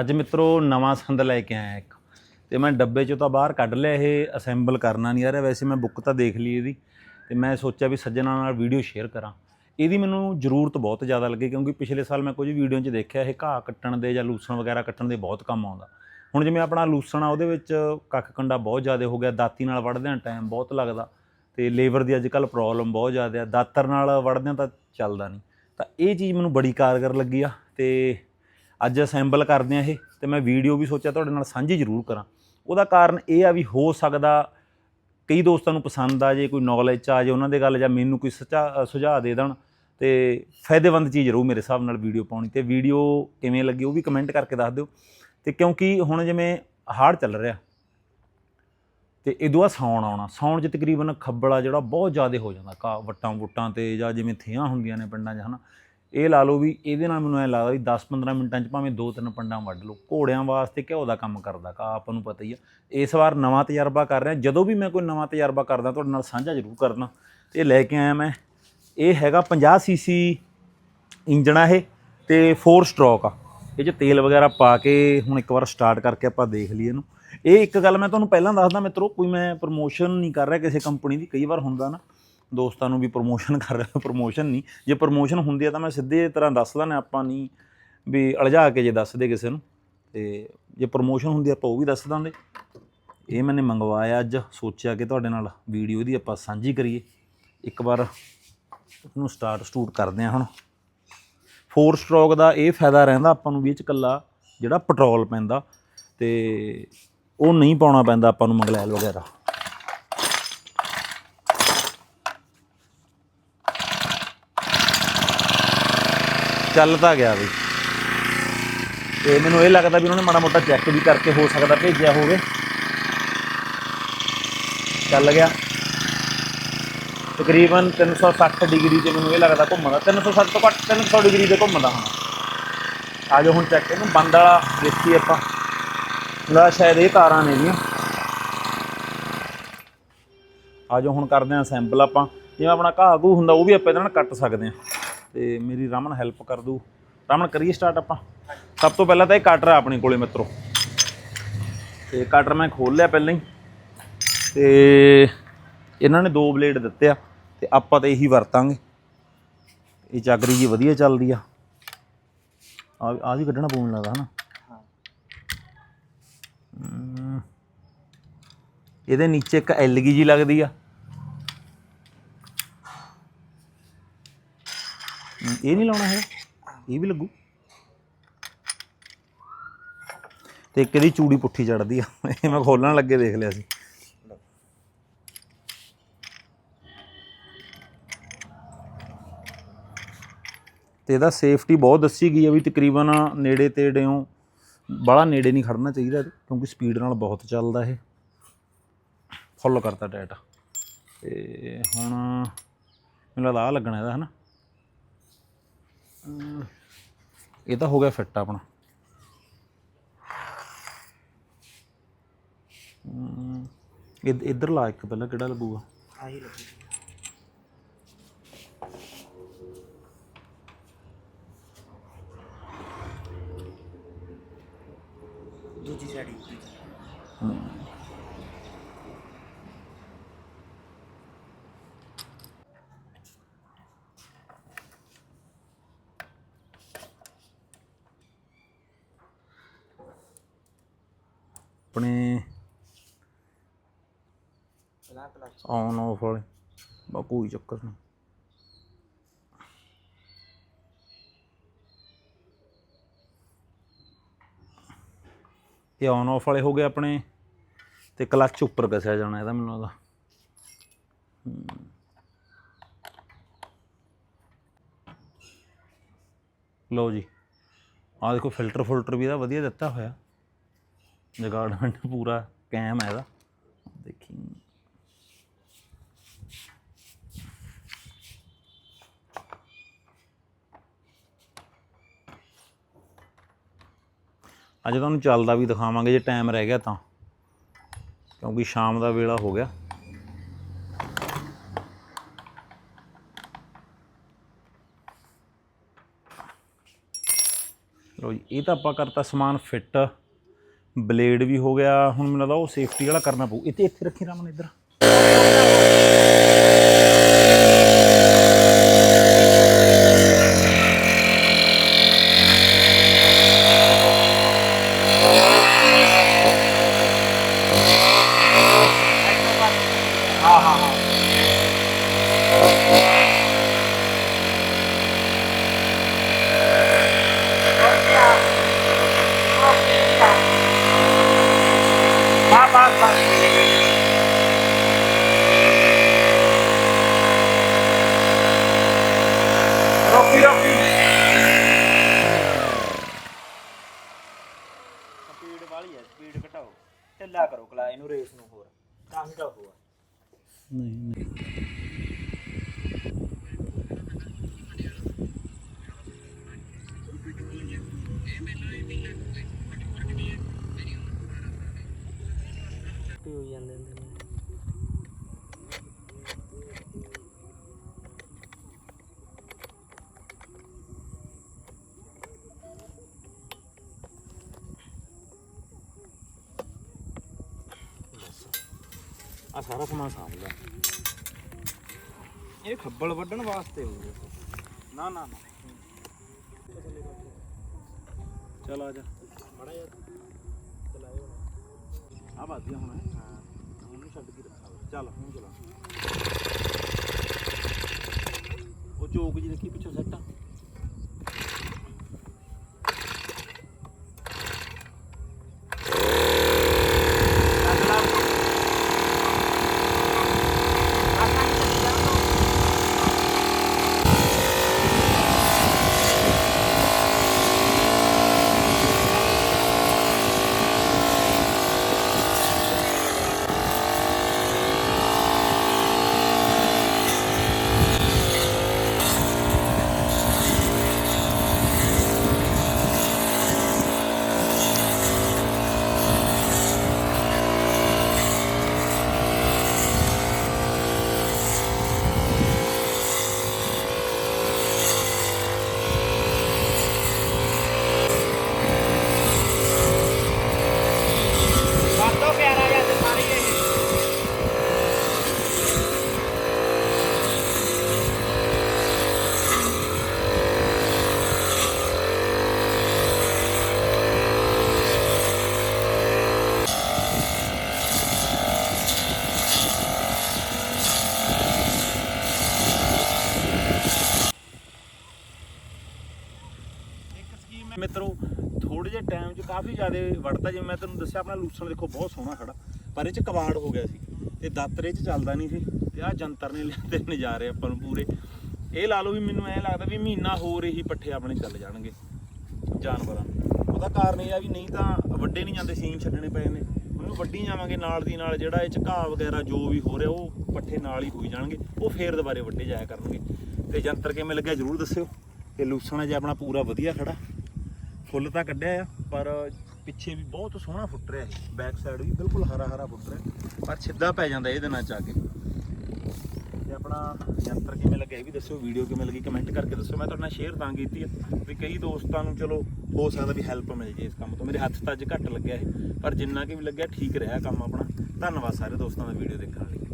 ਅੱਜ ਮਿੱਤਰੋ ਨਵਾਂ ਸੰਦ ਲੈ ਕੇ ਆਇਆ ਇੱਕ। ਤੇ ਮੈਂ ਡੱਬੇ ਚੋਂ ਤਾਂ ਬਾਹਰ ਕੱਢ ਲਿਆ, ਇਹ ਅਸੈਂਬਲ ਕਰਨਾ ਨਹੀਂ ਆ ਰਿਹਾ। ਵੈਸੇ ਮੈਂ ਬੁੱਕ ਤਾਂ ਦੇਖ ਲਈ ਇਹਦੀ। ਤੇ ਮੈਂ ਸੋਚਿਆ ਵੀ ਸੱਜਣਾ ਨਾਲ ਵੀਡੀਓ ਸ਼ੇਅਰ ਕਰਾਂ। ਇਹਦੀ ਮੈਨੂੰ ਜ਼ਰੂਰਤ ਬਹੁਤ ਜ਼ਿਆਦਾ ਲੱਗੀ ਕਿਉਂਕਿ ਪਿਛਲੇ ਸਾਲ ਮੈਂ ਕੁਝ ਵੀਡੀਓ 'ਚ ਦੇਖਿਆ, ਇਹ ਘਾਹ ਕੱਟਣ ਦੇ ਜਾਂ ਲੂਸਣ ਵਗੈਰਾ ਕੱਟਣ ਦੇ ਬਹੁਤ ਕੰਮ ਆਉਂਦਾ। ਹੁਣ ਜਿਵੇਂ ਆਪਣਾ ਲੂਸਣ ਆ, ਉਹਦੇ ਵਿੱਚ ਕੱਖ ਕੰਡਾ ਬਹੁਤ ਜ਼ਿਆਦਾ ਹੋ ਗਿਆ। ਦਾਤੀ ਨਾਲ ਵੜਦਿਆਂ ਟਾਈਮ ਬਹੁਤ ਲੱਗਦਾ। ਤੇ ਲੇਬਰ ਦੀ ਅੱਜ ਕੱਲ ਪ੍ਰੋਬਲਮ ਬਹੁਤ ਜ਼ਿਆਦਾ ਆ। ਦਾਤਰ ਨਾਲ ਵੜਦਿਆਂ ਤਾਂ ਚੱਲਦਾ ਨਹੀਂ ਤਾਂ ਇਹ ਚੀਜ਼ ਮੈਨੂੰ ਬੜੀ ਕਾਰਗਰ ਲੱਗੀ ਆ। ਤੇ ਅੱਜ ਅਸੈਂਬਲ ਕਰਦੇ ਆ ਇਹ ਤੇ ਮੈਂ ਵੀਡੀਓ ਵੀ ਸੋਚਿਆ ਤੁਹਾਡੇ ਨਾਲ ਸਾਂਝੀ ਜ਼ਰੂਰ ਕਰਾਂ। ਉਹਦਾ ਕਾਰਨ ਇਹ ਆ ਵੀ ਹੋ ਸਕਦਾ ਕਈ ਦੋਸਤਾਂ ਨੂੰ ਪਸੰਦ ਆ ਜੇ, ਕੋਈ ਨੌਲੇਜ ਚ ਆ ਜੇ, ਉਹਨਾਂ ਦੇ ਗੱਲ ਜਾਂ ਮੈਨੂੰ ਕੋਈ ਸੱਚਾ, ਸੁਝਾਅ ਦੇ ਦੇਣ ਤੇ ਫਾਇਦੇਮੰਦ ਚੀਜ਼ ਰਹੂ ਮੇਰੇ ਹਿਸਾਬ ਨਾਲ ਵੀਡੀਓ ਪਾਉਣੀ ਤੇ ਵੀਡੀਓ ਕਿਵੇਂ ਲੱਗੀ ਉਹ ਵੀ ਕਮੈਂਟ ਕਰਕੇ ਦੱਸ ਦਿਓ। ਤੇ ਕਿਉਂਕਿ ਹੁਣ ਜਿਵੇਂ ਹਾੜ ਚੱਲ ਰਿਹਾ ਤੇ ਇਦੋਂ ਆ ਸਾਉਣ ਆਉਣਾ, ਸਾਉਣ 'ਚ ਤਕਰੀਬਨ ਖੱਬਲਾ ਜਿਹੜਾ ਬਹੁਤ ਜ਼ਿਆਦਾ ਹੋ ਜਾਂਦਾ, ਕਾ ਵਟਾਂ ਵੁੱਟਾਂ ਤੇ ਜਾਂ ਜਿਵੇਂ ਥੀਆਂ ਹੁੰਦੀਆਂ ਨੇ ਪਿੰਡਾਂ 'ਚ, ਹਨਾ। ਇਹ ਲਾ ਲਓ ਵੀ ਇਹਦੇ ਨਾਲ ਮੈਨੂੰ ਐ ਲੱਗਦਾ ਵੀ 10-15 ਮਿੰਟਾਂ 'ਚ ਭਾਵੇਂ ਦੋ ਤਿੰਨ ਪੰਡਾਂ ਵੱਢ ਲਓ। ਘੋੜਿਆਂ ਵਾਸਤੇ ਘਿਓ ਦਾ ਕੰਮ ਕਰਦਾ ਕਾ ਆਪਾਂ ਨੂੰ ਪਤਾ ਹੀ ਆ। ਇਸ ਵਾਰ ਨਵਾਂ ਤਜਰਬਾ ਕਰ ਰਿਹਾ। ਜਦੋਂ ਵੀ ਮੈਂ ਕੋਈ ਨਵਾਂ ਤਜਰਬਾ ਕਰਦਾ, ਤੁਹਾਡੇ ਨਾਲ ਸਾਂਝਾ ਜ਼ਰੂਰ ਕਰਨਾ। ਤੇ ਲੈ ਕੇ ਆਇਆ ਮੈਂ। ਇਹ ਹੈਗਾ 50 ਸੀਸੀ ਇੰਜਣ ਆ ਇਹ ਤੇ 4 ਸਟ੍ਰੋਕ ਆ। ਇਹ 'ਚ ਤੇਲ ਵਗੈਰਾ ਪਾ ਕੇ ਹੁਣ ਇੱਕ ਵਾਰ ਸਟਾਰਟ ਕਰਕੇ ਆਪਾਂ ਦੇਖ ਲਈਏ ਇਹਨੂੰ। ਇਹ ਇੱਕ ਗੱਲ ਮੈਂ ਤੁਹਾਨੂੰ ਪਹਿਲਾਂ ਦੱਸਦਾ ਮਿੱਤਰੋ, ਕੋਈ ਮੈਂ ਪ੍ਰੋਮੋਸ਼ਨ ਨਹੀਂ ਕਰ ਰਿਹਾ ਕਿਸੇ ਕੰਪਨੀ ਦੀ। ਕਈ ਵਾਰ ਹੁੰਦਾ ਨਾ ਦੋਸਤਾਂ ਨੂੰ ਵੀ ਪ੍ਰੋਮੋਸ਼ਨ ਕਰ ਰਿਹਾ। ਪ੍ਰੋਮੋਸ਼ਨ ਨਹੀਂ। ਜੇ ਪ੍ਰੋਮੋਸ਼ਨ ਹੁੰਦੀ ਆ ਤਾਂ ਮੈਂ ਸਿੱਧੇ ਤਰ੍ਹਾਂ ਦੱਸ ਦਿੰਦਾ ਆਪਾਂ ਨਹੀਂ ਵੀ ਅਲਝਾ ਕੇ ਜੇ ਦੱਸਦੇ ਕਿਸੇ ਨੂੰ। ਤੇ ਜੇ ਪ੍ਰੋਮੋਸ਼ਨ ਹੁੰਦੀ ਆਪਾਂ ਉਹ ਵੀ ਦੱਸ ਦਾਂਗੇ ਇਹ ਮੈਨੇ ਮੰਗਵਾਇਆ ਅੱਜ। ਸੋਚਿਆ ਕਿ ਤੁਹਾਡੇ ਨਾਲ ਵੀਡੀਓ ਦੀ ਆਪਾਂ ਸਾਂਝੀ ਕਰੀਏ। ਇੱਕ ਵਾਰ ਉਹਨੂੰ ਸਟਾਰਟ ਸਟੂਟ ਕਰਦੇ ਆ ਹੁਣ। ਫੋਰ ਸਟ੍ਰੋਕ ਦਾ ਇਹ ਫਾਇਦਾ ਰਹਿੰਦਾ ਆਪਾਂ ਨੂੰ ਵੀ ਇਹ ਚ ਕੱਲਾ ਜਿਹੜਾ ਪੈਟਰੋਲ ਪੈਂਦਾ। ਤੇ ਉਹ ਨਹੀਂ ਪਾਉਣਾ ਪੈਂਦਾ ਆਪਾਂ ਨੂੰ ਮੰਗਲੈਲ ਵਗੈਰਾ। ਚੱਲ ਤਾਂ ਗਿਆ ਵੀ। ਤੇ ਮੈਨੂੰ ਇਹ ਲੱਗਦਾ ਵੀ ਉਹਨਾਂ ਨੇ ਮਾੜਾ ਮੋਟਾ ਚੈੱਕ ਵੀ ਕਰਕੇ ਹੋ ਸਕਦਾ ਭੇਜਿਆ ਹੋਵੇ। ਚੱਲ ਗਿਆ। ਤਕਰੀਬਨ 360 ਡਿਗਰੀ ਤੇ ਮੈਨੂੰ ਇਹ ਲੱਗਦਾ ਘੁੰਮਦਾ। 360 ਤੋਂ ਘੱਟ 300 ਡਿਗਰੀ ਤੇ ਘੁੰਮਦਾ ਹਾਂ। ਆ ਜਾਓ ਹੁਣ ਚੈੱਕ ਇਹਨੂੰ। ਬੰਦ ਵਾਲਾ ਦੇਖੀ ਆਪਾਂ। ਲਾ ਸ਼ਾਇਦ ਇਹ ਤਾਰਾਂ ਨੇ ਗੀਆਂ ਆ ਜਾਓ ਹੁਣ ਕਰਦੇ ਹਾਂ ਸੈਂਪਲ ਆਪਾਂ। ਜਿਵੇਂ ਆਪਣਾ ਘਾਹ ਘੂ ਹੁੰਦਾ, ਉਹ ਵੀ ਆਪਾਂ ਇਹਦੇ ਨਾਲ ਕੱਟ ਸਕਦੇ ਹਾਂ। ਤੇ ਮੇਰੀ ਰਮਨ ਹੈਲਪ ਕਰ ਦੂ। ਰਮਨ ਕਰੀਏ ਸਟਾਰਟ ਆਪਾਂ? ਸਭ ਤੋਂ ਪਹਿਲਾਂ ਤਾਂ ਇਹ ਕਟਰ ਆ ਆਪਣੇ ਕੋਲੇ ਮਿੱਤਰੋ। ਤੇ ਕਟਰ ਮੈਂ ਖੋਲ ਲਿਆ ਪਹਿਲਾਂ ਹੀ। ਤੇ ਇਹਨਾਂ ਨੇ ਦੋ ਬਲੇਡ ਦਿੱਤੇ ਆ ਤੇ ਆਪਾਂ ਤਾਂ ਇਹੀ ਵਰਤਾਂਗੇ। ਇਹ ਚਾਕਰੀ ਜੀ ਵਧੀਆ ਚੱਲਦੀ ਆ। ਆ ਆ ਵੀ ਕੱਢਣਾ ਪਊਣ ਲੱਗਦਾ ਹਨਾ? ਹਮ, ਇਹਦੇ ਨੀਚੇ ਇੱਕ ਐਲਗੀ ਜੀ ਲੱਗਦੀ ਆ। ਇਹ ਨਹੀਂ ਲਾਉਣਾ ਹੈ ਇਹ ਵੀ ਲੱਗੂ। ਤੇ ਇੱਕ ਇਹਦੀ ਚੂੜੀ ਪੁੱਠੀ ਚੜਦੀ ਆ। ਇਹ ਮੈਂ ਖੋਲਣ ਲੱਗੇ ਦੇਖ ਲਿਆ ਸੀ। ਤੇ ਇਹਦਾ ਸੇਫਟੀ ਬਹੁਤ ਦੱਸੀ ਗਈ ਆ ਵੀ ਤਕਰੀਬਨ ਨੇੜੇ ਤੇੜਿਓਂ ਬੜਾ ਨੇੜੇ ਨਹੀਂ ਖੜਨਾ ਚਾਹੀਦਾ ਕਿਉਂਕਿ ਸਪੀਡ ਨਾਲ ਬਹੁਤ ਚੱਲਦਾ ਇਹ। ਫੁੱਲ ਕਰਤਾ ਟਾਇਟ ਤੇ ਹੁਣ ਮੈਨੂੰ ਲੱਗਦਾ ਆ ਲੱਗਣਾ ਇਹਦਾ ਹਨਾ? ਅਮ, ਇਹ ਤਾਂ ਹੋ ਗਿਆ ਫਿੱਟ ਆਪਣਾ। ਅਮ, ਇੱਧਰ ਲਾ ਇੱਕ ਪਹਿਲਾਂ ਕਿਹੜਾ ਲੱਗੂਗਾ? ਆਹੀ ਲੱਗੀ ਦੂਜੀ ਸਾਈਡ ਹੀ ਆਪਣੇ ਪਲਾ ਕਲਚ ਆਨ ਆਫ ਵਾਲੇ। ਬਾ ਕੋਈ ਚੱਕਰ ਨਹੀਂ ਇਹ ਆਨ ਆਫ ਵਾਲੇ ਹੋ ਗਏ ਆਪਣੇ ਤੇ ਕਲੱਚ ਉੱਪਰ ਕਸਿਆ ਜਾਣਾ ਇਹਦਾ ਮੈਨੂੰ ਲੱਗਦਾ। ਲਓ ਜੀ। ਆਹ ਦੇਖੋ, ਫਿਲਟਰ ਫੁਲਟਰ ਵੀ ਇਹਦਾ ਵਧੀਆ ਦਿੱਤਾ ਹੋਇਆ। ਜਗਾਰਡਮੈਂਟ ਪੂਰਾ ਕਾਇਮ ਹੈ ਇਹਦਾ। ਦੇਖੀ। ਅੱਜ ਤੁਹਾਨੂੰ ਚੱਲਦਾ ਵੀ ਦਿਖਾਵਾਂਗੇ, ਜੇ ਟਾਈਮ ਰਹਿ ਗਿਆ ਤਾਂ। ਕਿਉਂਕਿ ਸ਼ਾਮ ਦਾ ਵੇਲਾ ਹੋ ਗਿਆ। ਚਲੋ ਜੀ, ਇਹ ਤਾਂ ਆਪਾਂ ਕਰਤਾ ਸਮਾਨ ਫਿੱਟ ਬਲੇਡ ਵੀ ਹੋ ਗਿਆ, ਹੁਣ ਮੈਨੂੰ ਲੱਗਦਾ ਉਹ ਸੇਫਟੀ ਵਾਲਾ ਕਰਨਾ ਪਊ। ਇੱਥੇ ਇੱਥੇ ਰੱਖੀ ਰਾਮਨ ਇੱਧਰ ਹਾਂ ਹਾਂ ਹਾਂ ਹਾਂ ਬਾਤ ਬਾਤ ਰੋਕੀ ਰੋਕੀ ਸਪੀਡ ਵਾਲੀ ਹੈ ਸਪੀਡ ਘਟਾਓ ਢਿੱਲਾ ਕਰੋ ਕਲਾ ਇਹਨੂੰ ਰੇਸ ਨੂੰ ਹੋਰ ਤਾਂ ਹੀ ਤਾਂ ਹੋਆ ਨਹੀਂ ਨਹੀਂ ਤੇ ਹੋ ਜਾਂਦੇ ਨੇ। ਆ ਸਾਰਾ ਸਮਾਨ ਸਾਂਭਦਾ ਇਹ ਖੱਬਲ ਵੱਢਣ ਵਾਸਤੇ ਹੋ ਗਿਆ। ਨਾ ਨਾ ਨਾ। ਚਲ ਆ ਜਾ। ਮੜਾ ਯਾਰ ਚਲਾਇਓ ਆ ਬਾਦੀਆਂ ਹੁਣ। ਛੱਡ ਕੇ ਰੱਖਾ ਵਾ। ਚੱਲ ਹੁਣ ਚਲਾ ਉਹ ਚੋਕ ਜੀ ਦੇਖੀ ਪਿੱਛੋਂ ਸੈੱਟ ਬਾਤੋਂ ਪਿਆਰਾ ਜਾਂ ਤੇ ਸਾਰੀ ਇਹ ਇੱਕ ਸਕੀਮ ਮਿੱਤਰੋ ਥੋੜੇ ਜਿਹੇ ਟਾਈਮ 'ਚ ਕਾਫੀ ਜ਼ਿਆਦਾ ਵੜਦਾ ਜਿਵੇਂ ਮੈਂ ਤੈਨੂੰ ਦੱਸਿਆ, ਆਪਣਾ ਲੂਸਣ ਦੇਖੋ, ਬਹੁਤ ਸੋਹਣਾ ਖੜਾ। ਪਰ ਇਹ 'ਚ ਕਬਾੜ ਹੋ ਗਿਆ ਸੀ। ਤੇ ਦਾਤਰੇ 'ਚ ਚੱਲਦਾ ਨਹੀਂ ਸੀ। ਤੇ ਆਹ ਜੰਤਰ ਨੇ ਲਿਆਤੇ ਨਜ਼ਾਰੇ ਆਪਾਂ ਨੂੰ ਪੂਰੇ। ਇਹ ਲਾ ਲਓ ਵੀ ਮੈਨੂੰ ਐਂ ਲੱਗਦਾ ਵੀ ਮਹੀਨਾ ਹੋਰ ਇਹੀ ਪੱਠੇ ਆਪਣੇ ਚੱਲ ਜਾਣਗੇ, ਜਾਨਵਰਾਂ ਨੂੰ। ਉਹਦਾ ਕਾਰਨ ਇਹ ਆ ਵੀ ਨਹੀਂ ਤਾਂ ਵੱਡੇ ਨਹੀਂ ਜਾਂਦੇ, ਸੀਨ ਛੱਡਣੇ ਪਏ ਨੇ। ਉਹਨੂੰ ਵੱਡੀ ਜਾਵਾਂਗੇ ਨਾਲ ਦੀ ਨਾਲ, ਜਿਹੜਾ ਇਹ 'ਚ ਘਾਹ ਵਗੈਰਾ, ਜੋ ਵੀ ਹੋ ਰਿਹਾ, ਉਹ ਪੱਠੇ ਨਾਲ ਹੀ ਹੋਈ ਜਾਣਗੇ। ਉਹ ਫੇਰ ਦੁਬਾਰੇ ਵੱਡੇ ਜਾਇਆ ਕਰਨਗੇ। ਤੇ ਜੰਤਰ ਕਿਵੇਂ ਲੱਗਿਆ, ਜਰੂਰ ਦੱਸਿਓ। ਤੇ ਲੂਸਣਾ ਜਿਹਾ ਆਪਣਾ ਪੂਰਾ ਵਧੀਆ ਖੜਾ। ਫੁੱਲ ਤਾਂ ਕੱਢਿਆ ਆ, ਪਰ ਪਿੱਛੇ ਵੀ ਬਹੁਤ ਸੋਹਣਾ ਫੁੱਟ ਰਿਹਾ ਹੈ ਬੈਕ ਸਾਈਡ ਵੀ ਬਿਲਕੁਲ ਹਰਾ ਹਰਾ ਫੁੱਟ ਰਿਹਾ। ਪਰ ਸਿੱਧਾ ਪੈ ਜਾਂਦਾ ਇਹਦੇ ਨਾਲ ਚ ਆ ਕੇ। ਤੇ ਆਪਣਾ ਯੰਤਰ ਕਿਵੇਂ ਲੱਗਿਆ ਇਹ ਵੀ ਦੱਸਿਓ ਵੀਡੀਓ ਕਿਵੇਂ ਲੱਗੀ ਕਮੈਂਟ ਕਰਕੇ ਦੱਸਿਓ। ਮੈਂ ਤੁਹਾਡੇ ਨਾਲ ਸ਼ੇਅਰ ਤਾਂ ਕੀਤੀ ਆ ਵੀ ਕਈ ਦੋਸਤਾਂ ਨੂੰ ਚਲੋ ਹੋ ਸਕਦਾ ਵੀ ਹੈਲਪ ਮਿਲ ਜੇ ਇਸ ਕੰਮ ਤੋਂ। ਮੇਰੇ ਹੱਥ ਤਾਂ ਅੱਜ ਘੱਟ ਲੱਗਿਆ ਹੈ ਪਰ ਜਿੰਨਾ ਕਿ ਵੀ ਲੱਗਿਆ ਠੀਕ ਰਿਹਾ ਕੰਮ ਆਪਣਾ। ਧੰਨਵਾਦ ਸਾਰੇ ਦੋਸਤਾਂ ਦਾ ਵੀਡੀਓ ਦੇਖਣ ਲਈ।